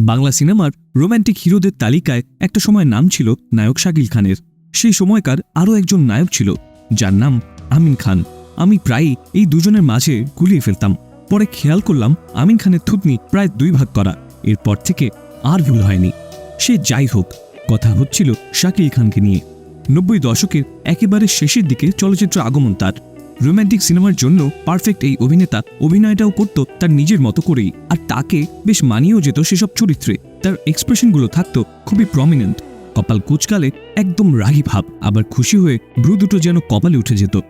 বাংলা সিনেমার রোম্যান্টিক হিরোদের তালিকায় একটা সময় নাম ছিল নায়ক শাকিল খানের। সেই সময়কার আরও একজন নায়ক ছিল, যার নাম আমিন খান। আমি প্রায়ই এই দুজনের মাঝে গুলিয়ে ফেলতাম। পরে খেয়াল করলাম আমিন খানের থুতনি প্রায় দুই ভাগ করা। এরপর থেকে আর ভুল হয়নি। সে যাই হোক, কথা হচ্ছিল শাকিল খানকে নিয়ে। নব্বই দশকের একেবারে শেষের দিকে চলচ্চিত্র আগমন তার। রোম্যান্টিক সিনেমার জন্য পারফেক্ট এই অভিনেতা অভিনয়টাও করত তার নিজের মতো করেই। আর তাকে বেশ মানিয়েও যেত সেসব চরিত্রে। তার এক্সপ্রেশনগুলো থাকতো খুবই প্রমিনেন্ট কপাল কুচকালে একদম রাগী ভাব, আবার খুশি হয়ে ভ্রু দুটো যেন কপালে উঠে যেত।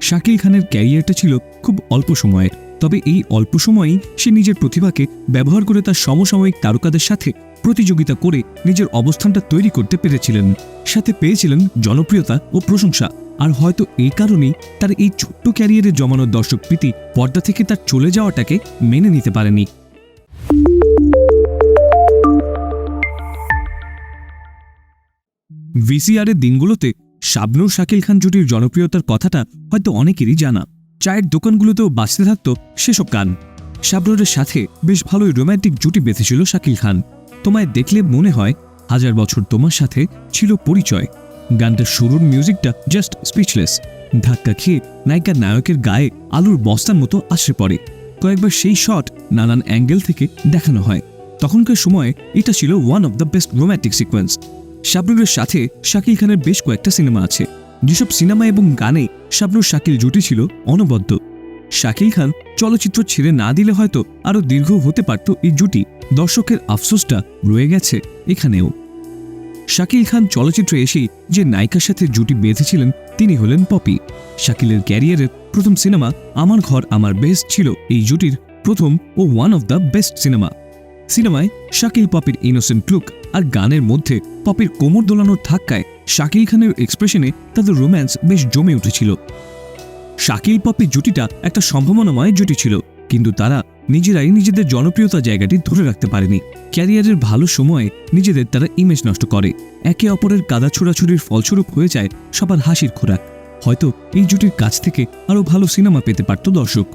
শাকিল খানের ক্যারিয়ারটা ছিল খুব অল্প সময়ের তবে এই অল্প সময়েই সে নিজের প্রতিভাকে ব্যবহার করে তার সমসাময়িক তারকাদের সাথে প্রতিযোগিতা করে নিজের অবস্থানটা তৈরি করতে পেরেছিলেন। সাথে পেয়েছিলেন জনপ্রিয়তা ও প্রশংসা। আর হয়তো এই কারণেই তার এই ছোট্ট ক্যারিয়ারে জমানো দর্শক প্রীতি পর্দা থেকে তার চলে যাওয়াটাকে মেনে নিতে পারেনি। ভিসিআরের দিনগুলোতে শাবনূর শাকিল খান জুটির জনপ্রিয়তার কথাটা হয়তো অনেকেরই জানা। চায়ের দোকানগুলোতেও বাঁচতে থাকত সেসব গান। শাবনুরের সাথে বেশ ভালোই রোম্যান্টিক জুটি বেঁধেছিল শাকিল খান। তোমায় দেখলে মনে হয় হাজার বছর তোমার সাথে ছিল পরিচয়। গানটার শুরুর মিউজিকটা জাস্ট স্পিচলেস ধাক্কা খেয়ে নায়িকার নায়কের গায়ে আলুর বস্তার মতো আসে পড়ে। কয়েকবার সেই শট নানান অ্যাঙ্গেল থেকে দেখানো হয়। তখনকার সময়ে এটা ছিল one of the best romantic sequence শাবনুরের সাথে শাকিল খানের বেশ কয়েকটা সিনেমা আছে। যেসব সিনেমা এবং গানে শাবনুর শাকিল জুটি ছিল অনবদ্য। শাকিল খান চলচ্চিত্র ছেড়ে না দিলে হয়তো আরও দীর্ঘ হতে পারত এই জুটি। দর্শকের আফসোসটা রয়ে গেছে এখানেও। শাকিল খান চলচ্চিত্রে এসেই যে নায়িকার সাথে জুটি বেঁধেছিলেন, তিনি হলেন পপি। শাকিলের ক্যারিয়ারের প্রথম সিনেমা আমার ঘর, আমার বেস্ট ছিল। এই জুটির প্রথম ও one of the best cinema সিনেমায় শাকিল পপির ইনোসেন্ট লুক আর গানের মধ্যে পপির কোমর দোলানোর ধাক্কায় শাকিল খানের এক্সপ্রেশনে তাদের রোম্যান্স বেশ জমে উঠেছিল। শাকিল পপি জুটিটা একটা সম্ভাবনাময় জুটি ছিল, কিন্তু তারা নিজেরাই নিজেদের জনপ্রিয়তা জায়গাটি ধরে রাখতে পারেনি। ক্যারিয়ারের ভালো সময়ে নিজেদের তারা ইমেজ নষ্ট করে। একে অপরের কাদা ছোড়াছুড়ির ফলস্বরূপ হয়ে যায় সবার হাসির খোরাক। হয়তো এই জুটির কাছ থেকে আরও ভালো সিনেমা পেতে পারত দর্শক।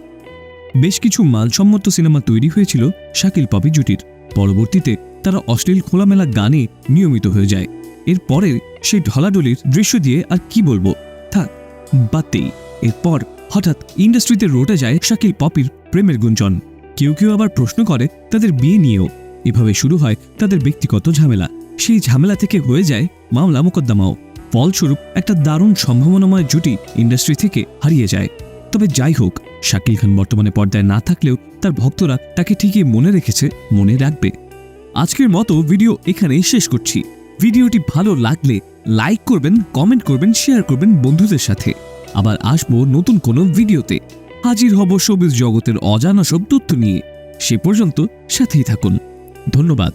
বেশ কিছু মানসম্মত সিনেমা তৈরি হয়েছিল শাকিল পপি জুটির। পরবর্তীতে তারা অশ্লীল খোলামেলা গানে নিয়মিত হয়ে যায়। এরপরের সেই ঢলাডলির দৃশ্য দিয়ে আর কি বলব? থাক বাদতেই এরপর হঠাৎ ইন্ডাস্ট্রিতে রোটে যায় শাকিল পপির প্রেমের গুঞ্জন। কেউ কেউ আবার প্রশ্ন করে, তাদের বিয়ে নিয়েও। এভাবে শুরু হয় তাদের ব্যক্তিগত ঝামেলা। সেই ঝামেলা থেকে হয়ে যায় মামলা মোকদ্দমাও। ফলস্বরূপ একটা দারুণ সম্ভাবনাময় জুটি ইন্ডাস্ট্রি থেকে হারিয়ে যায়। তবে যাই হোক, শাকিল খান বর্তমানে পর্দায় না থাকলেও তার ভক্তরা তাকে ঠিকই মনে রেখেছে, মনে রাখবে। আজকের মতো ভিডিও এখানেই শেষ করছি। ভিডিওটি ভালো লাগলে লাইক করবেন, কমেন্ট করবেন, শেয়ার করবেন বন্ধুদের সাথে। আবার আসব নতুন কোনো ভিডিওতে। হাজির হব শোবিজ জগতের অজানা সব তথ্য নিয়ে। সে পর্যন্ত সাথেই থাকুন। ধন্যবাদ।